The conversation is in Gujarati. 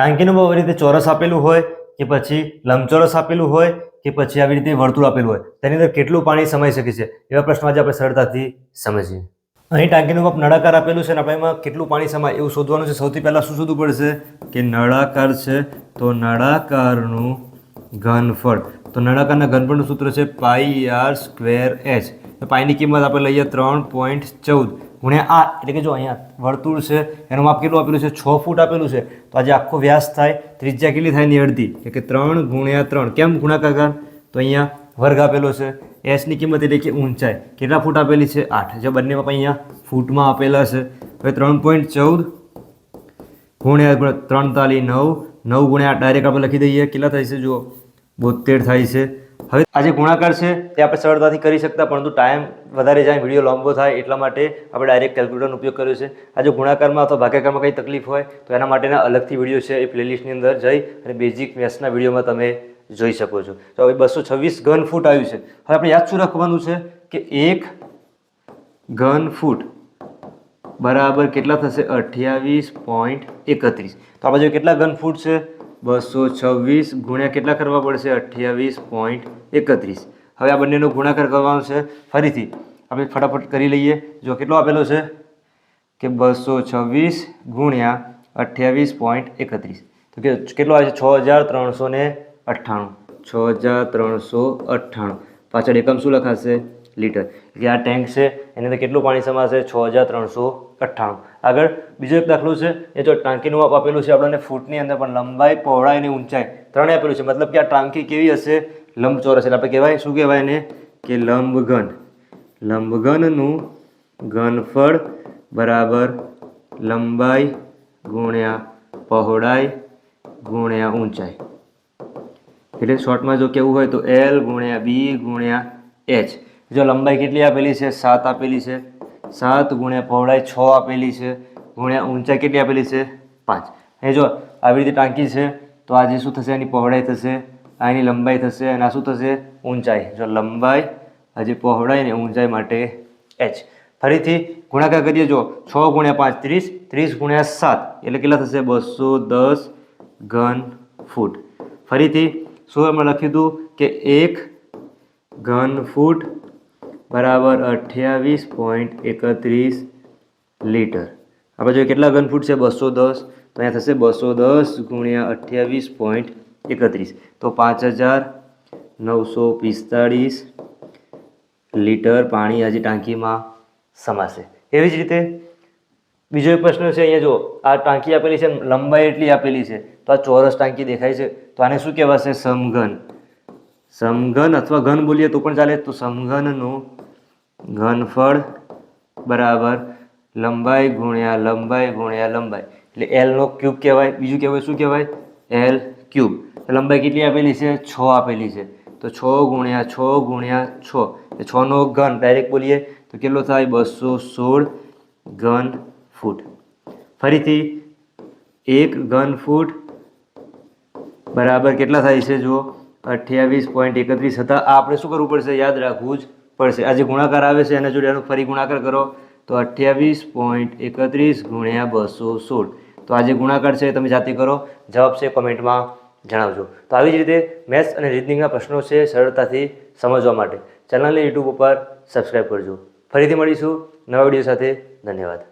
ટાંકીનું આવી રીતે ચોરસ આપેલું હોય કે પછી લંબચોરસ આપેલું હોય કે પછી આવી રીતે વર્તુળ આપેલું હોય, તેની અંદર કેટલું પાણી સમાઈ શકે છે? એવા પ્રશ્નો આજે આપણે સરળતાથી સમજીએ. અહીં ટાંકીનું માપ નળાકાર આપેલું છે અને આપણે એમાં કેટલું પાણી સમાય એવું શોધવાનું છે. સૌથી પહેલાં શું શોધવું પડશે? કે નળાકાર છે, તો નળાકારનું ઘનફળ. તો નળાકારના ઘનફળનું સૂત્ર છે પાઈ આર સ્ક્વેર એચ. તો પાઈની કિંમત આપણે લઈએ ત્રણ પોઈન્ટ ચૌદ. ગુણ્યા આ એટલે કે જો અહીંયા વર્તુળ છે, એનું માપ કેટલું આપેલું છે? છ ફૂટ આપેલું છે. તો આજે આખો વ્યાસ થાય, ત્રિજ્યા કેટલી થાયની અડધી? એટલે કે ત્રણ ગુણ્યા ત્રણ. કેમ ગુણાકાર કર? તો અહીંયા વર્ગ આપેલો છે. એસની કિંમત એટલે કે ઊંચાઈ. કેટલા ફૂટ આપેલી છે? આઠ. જે બંને બાપા અહીંયા ફૂટમાં આપેલા છે. હવે ત્રણ પોઈન્ટ ચૌદ ગુણ્યા ગુણ્યા ત્રણ તાલી નવ. નવ ગુણ્યા ડાયરેક્ટ આપણે લખી દઈએ. કેટલા થાય છે? જુઓ. બોતેર થાય છે. હવે આ જે ગુણાકાર છે, તે આપણે સરળતાથી કરી શકતા, પરંતુ ટાઈમ વધારે જાય વીડિયો લાંબો થાય, એટલા માટે આપણે ડાયરેક્ટ કેલ્ક્યુલેટરનો ઉપયોગ કર્યો છે. આ જો ગુણાકારમાં અથવા ભાગ્યાકારમાં કંઈ તકલીફ હોય, તો એના માટેના અલગથી વીડિયો છે એ પ્લેલિસ્ટની અંદર જઈ અને બેઝિક મેથ્સના વિડીયોમાં તમે જોઈ શકો છો. તો હવે બસો છવ્વીસ ઘન ફૂટ આવ્યું છે. હવે આપણે યાદ શું રાખવાનું છે કે એક ઘન ફૂટ બરાબર કેટલા થશે? અઠ્યાવીસ પોઈન્ટ એકત્રીસ. તો આપણે જો કેટલા ઘન ફૂટ છે? બસો છવ્વીસ ગુણ્યા કેટલા કરવા પડશે? અઠ્યાવીસ પોઈન્ટ એકત્રીસ. હવે આ બંનેનો ગુણાકાર કરવાનો છે. ફરીથી આપણે ફટાફટ કરી લઈએ. જો કેટલો આપેલો છે? કે બસો છવ્વીસ ગુણ્યા અઠ્યાવીસ પોઈન્ટ એકત્રીસ. તો કેટલો આવે છે? છ હજાર ત્રણસો ને અઠ્ઠાણું. છ હજાર ત્રણસો અઠ્ઠાણું. પાછળ એકમ શું લખાશે? લીટર. એટલે આ ટેન્ક છે, એની અંદર કેટલું પાણી સમાશે? છ હજાર ત્રણસો અઠ્ઠાણું. આગળ બીજો એક દાખલો છે, એ જો ટાંકીનું માપ આપેલું છે, આપણને ફૂટની અંદર પણ લંબાઈ, પહોળાઈ અને ઊંચાઈ ત્રણે આપેલું છે. મતલબ કે આ ટાંકી કેવી હશે? લંબચોરસ. એટલે આપણે કહેવાય, શું કહેવાય એને? કે લંબઘન. લંબઘનનું ઘનફળ બરાબર લંબાઈ ગુણ્યા પહોળાઈ ગુણ્યા ઊંચાઈ. એટલે શોર્ટમાં જો કેવું હોય તો એલ ગુણ્યા બી ગુણ્યા એચ જો લંબાઈ કેટલી આપેલી છે? સાત આપેલી છે. સાત ગુણ્યા પહોળાઈ છ આપેલી છે. ગુણ્યા ઊંચાઈ કેટલી આપેલી છે? પાંચ. એ જો, આવી રીતે ટાંકી છે, તો આજે શું થશે? એની પહોળાઈ થશે આ એની લંબાઈ થશે, અને આ શું થશે? ઊંચાઈ. જો લંબાઈ હજી પહોળાઈ ને ઊંચાઈ માટે એચ ફરીથી ગુણાકાર કરીએ, જો છ ગુણ્યા પાંચ ત્રીસ ત્રીસ ગુણ્યા સાત. એટલે કેટલા થશે? બસો દસ ઘન ફૂટ. ફરીથી શું એમાં લખ્યું હતું? કે એક ઘન ફૂટ બરાબર અઠ્યાવીસ પોઈન્ટ એકત્રીસ લીટર. આપણે જોઈએ કેટલા ઘન ફૂટ છે? બસો દસ. તો અહીંયા થશે બસો દસ ગુણ્યા અઠ્યાવીસ પોઈન્ટ એકત્રીસ. તો પાંચ હજાર નવસો પિસ્તાળીસ લીટર પાણી આજે ટાંકીમાં સમાશે. એવી જ રીતે બીજો એક પ્રશ્ન છે અહીંયા જો, આ ટાંકી આપેલી છે લંબાઈ એટલી આપેલી છે, તો આ ચોરસ ટાંકી દેખાય છે, તો આને શું કહેવાશે? સમઘન. સમઘન અથવા ઘન બોલીએ તો પણ ચાલે, તો સમઘનનું ઘનફળ બરાબર લંબાઈ ગુણ્યા લંબાઈ ગુણ્યા લંબાઈ. એટલે એલનો ક્યુબ કહેવાય. બીજું કહેવાય, શું કહેવાય? એલ ક્યુબ લંબાઈ કેટલી આપેલી છે? છ આપેલી છે. તો છ ગુણ્યા છ ગુણ્યા છ. એ છનો ઘન ડાયરેક્ટ બોલીએ, તો કેટલો થાય? બસો સોળ ઘન ફૂટ. ફરીથી એક ઘન ફૂટ બરાબર કેટલા થાય છે જુઓ? અઠ્યાવીસ પોઈન્ટ એકત્રીસ હતા. આ આપણે શું કરવું પડશે? યાદ રાખવું જ પડશે. આ જે ગુણાકાર આવે છે એના જોડે એનો ફરી ગુણાકાર કરો. તો અઠ્યાવીસ પોઈન્ટ એકત્રીસ ગુણ્યા બસો સોળ. તો આ જે ગુણાકાર છે તમે જાતે કરો. જવાબ છે કોમેન્ટમાં જણાવજો. તો આવી જ રીતે મેથ્સ અને રીઝનિંગના પ્રશ્નો છે સરળતાથી સમજવા માટે. ચેનલને યુટ્યુબ ઉપર સબસ્ક્રાઈબ કરજો. ફરીથી મળીશું નવા વીડિયો સાથે. ધન્યવાદ.